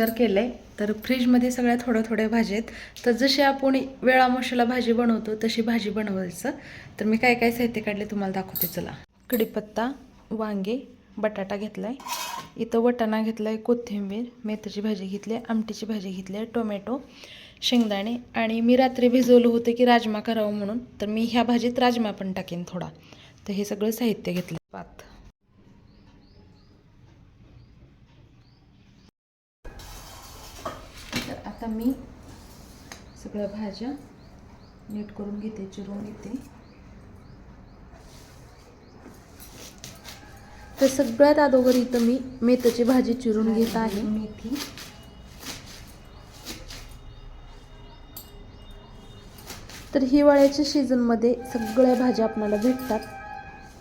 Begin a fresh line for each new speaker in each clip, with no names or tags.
Mixture केलं आहे तर फ्रीजमध्ये सगळ्या थोड्या थोड्या भाज्या आहेत. तर जशी आपण वेळा मशाला भाजी बनवतो तशी भाजी बनवायचं. तर मी काय काय साहित्य काढले तुम्हाला दाखवते चला. कढीपत्ता वांगे बटाटा घेतला आहे इथं वटाणा घेतला आहे कोथिंबीर मेथीची भाजी घेतली आहे आमटीची भाजी घेतली आहे टोमॅटो शेंगदाणे. आणि मी रात्री भिजवलं होतं की राजमा करावं म्हणून. तर मी ह्या भाजीत राजमा पण टाकेन थोडा. तर हे सगळं साहित्य घेतलं पात तर आता मी सगळ्या भाज्या नीट करून घेते चिरून घेते. तर सगळ्यात अगोदर इथं मी मेथीची भाजी चिरून घेत आहे. मेथी तर हिवाळ्याच्या सीझनमध्ये सगळ्या भाज्या आपल्याला भेटतात.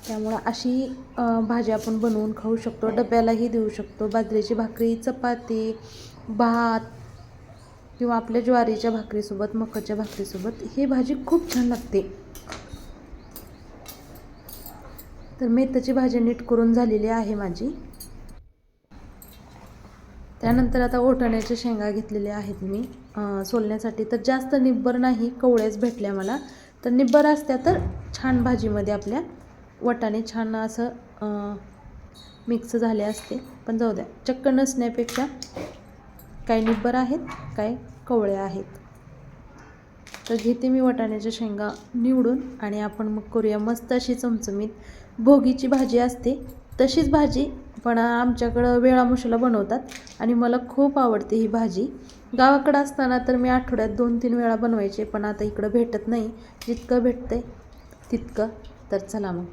त्यामुळं अशी भाजी आपण बनवून खाऊ शकतो. डब्यालाही देऊ शकतो. बाजरीची भाकरी चपाती भात किंवा आपल्या ज्वारीच्या भाकरीसोबत मकाच्या भाकरीसोबत ही भाजी खूप छान लागते. तर मेथीची भाजी नीट करून झालेली आहे माझी. त्यानंतर आता ओटाण्याच्या शेंगा घेतलेल्या आहेत मी. सोलण्यासाठी तर जास्त निब्बर नाही कवळ्याच भेटल्या मला. तर निब्बर असत्या तर छान भाजीमध्ये आपल्या वटाणे छान असं मिक्स झाले असते. पण जाऊ द्या चक्क नसण्यापेक्षा काही निब्बर आहेत काय कवळ्या आहेत. तर घेते मी वाटाण्याच्या शेंगा निवडून आणि आपण मग करूया मस्त अशी चमचमीत भोगीची भाजी असते. तशीच भाजी पण आमच्याकडं वेळा मशाला बनवतात आणि मला खूप आवडते ही भाजी. गावाकडं असताना तर मी आठवड्यात दोन तीन वेळा बनवायचे पण आता इकडं भेटत नाही. जितकं भेटतंय तितकं. तर चला मग.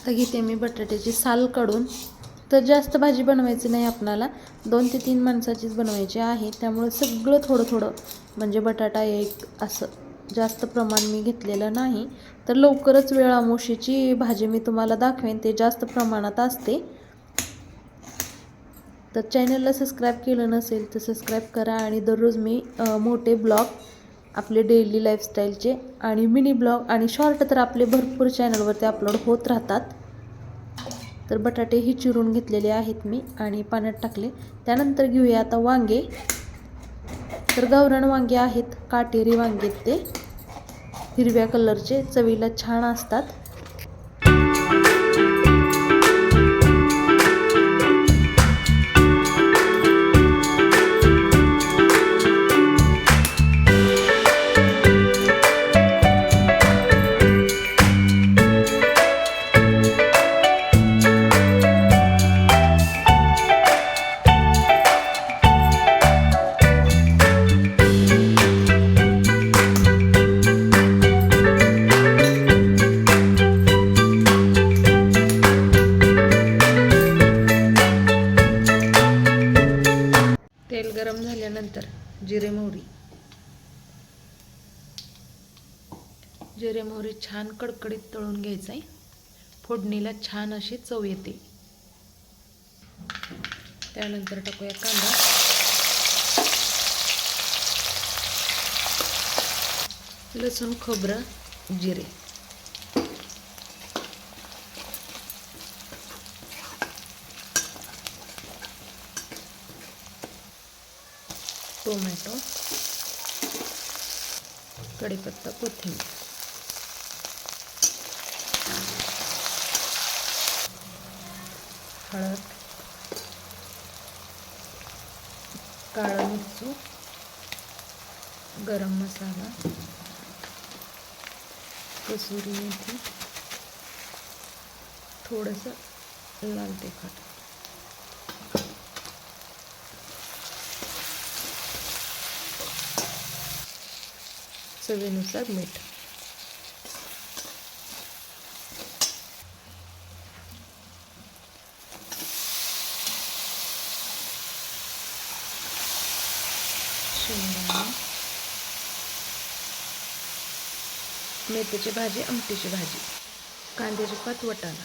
आता घेते मी बटाट्याची साल काढून. तर जास्त भाजी बनवायची नाही आपणाला. दोन ते तीन माणसाचीच बनवायची आहे. त्यामुळे सगळं थोडं थोडं म्हणजे बटाटा एक असं जास्त प्रमाण मी घेतलेलं नाही. तर लवकरच वेळामोशीची भाजी मी तुम्हाला दाखवेन. ते जास्त प्रमाणात असते. तर चॅनलला सबस्क्राईब केलं नसेल तर सबस्क्राईब करा आणि दररोज मी मोठे ब्लॉग आपले डेली लाईफस्टाईलचे आणि मिनी ब्लॉग आणि शॉर्ट तर आपले भरपूर चॅनलवरती अपलोड होत राहतात. तर बटाटे ही चिरून घेतलेले आहेत मी आणि पाण्यात टाकले. त्यानंतर घेऊया आता वांगे. तर गावरण वांगे आहेत काटेरी वांगे ते. हिरव्या कलरचे चवीला छान असतात. जिरे मोहरी छान कडकडीत तळून घ्यायचं आहे फोडणीला छान अशी चव येते. त्यानंतर टाकूया कांदा. लसूण खोबरं जिरे. टोमॅटो. कढीपत्ता कोथिंबीर. हळद काळं मिरचू गरम मसाला कसुरी मेथी थोडंसं लाल तिखट. चवीनुसार मीठ शेंगदाणे मेथीची भाजी आमटीची भाजी. कांद्याची पात वटाणा.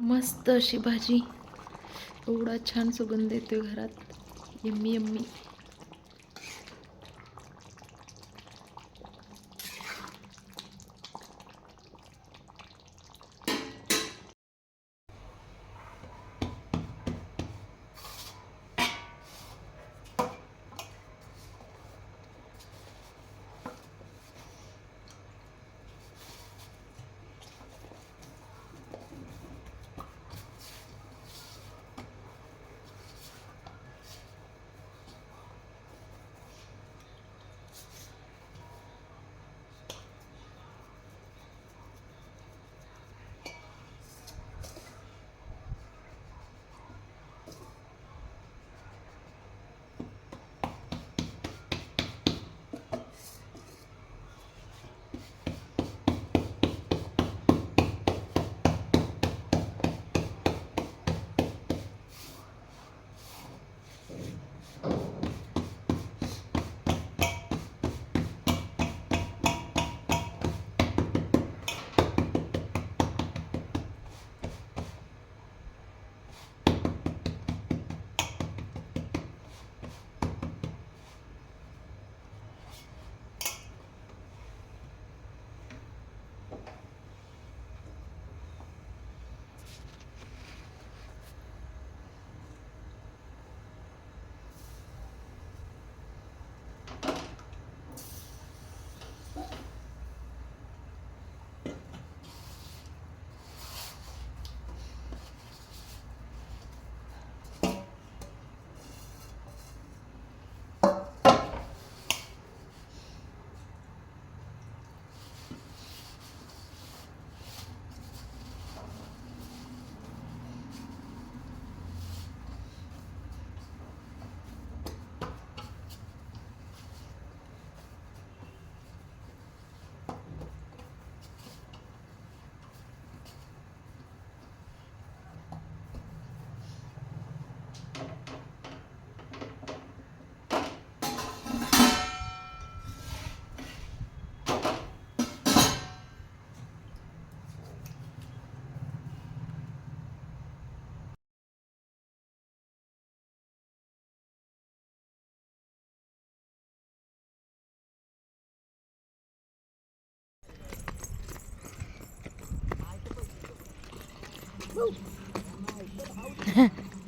मस्त अशी भाजी. एवढा छान सुगंध येतोय घरात. Yummy yummy.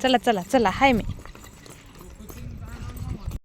चला चला चला हाय मी.